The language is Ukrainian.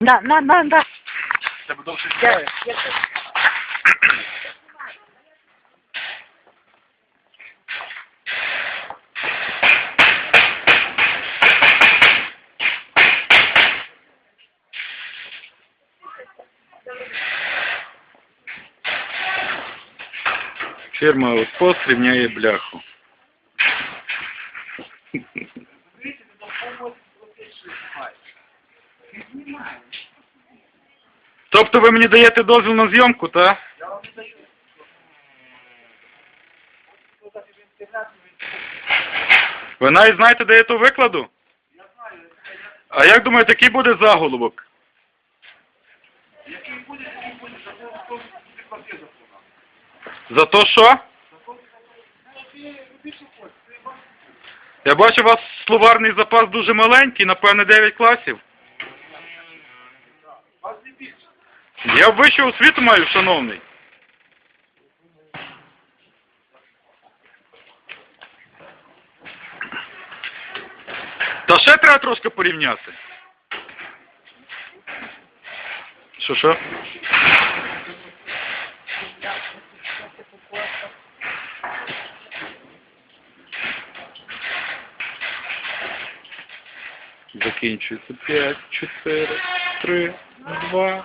На, на, на, на. Тебе довше Я, сідає. я... Фірма «Отпос» рівняє бляху. Тобто ви мені даєте дозвіл на зйомку, так? Ви навіть знаєте, де я то викладу? А як думаєте, який буде заголовок? За то що? Я бачу, у вас словарний запас дуже маленький, напевне, 9 класів. Я вищу освіту маю, шановний. Та ще треба трошки порівняти. Що що? Закінчується 5, 4, 3, 你播、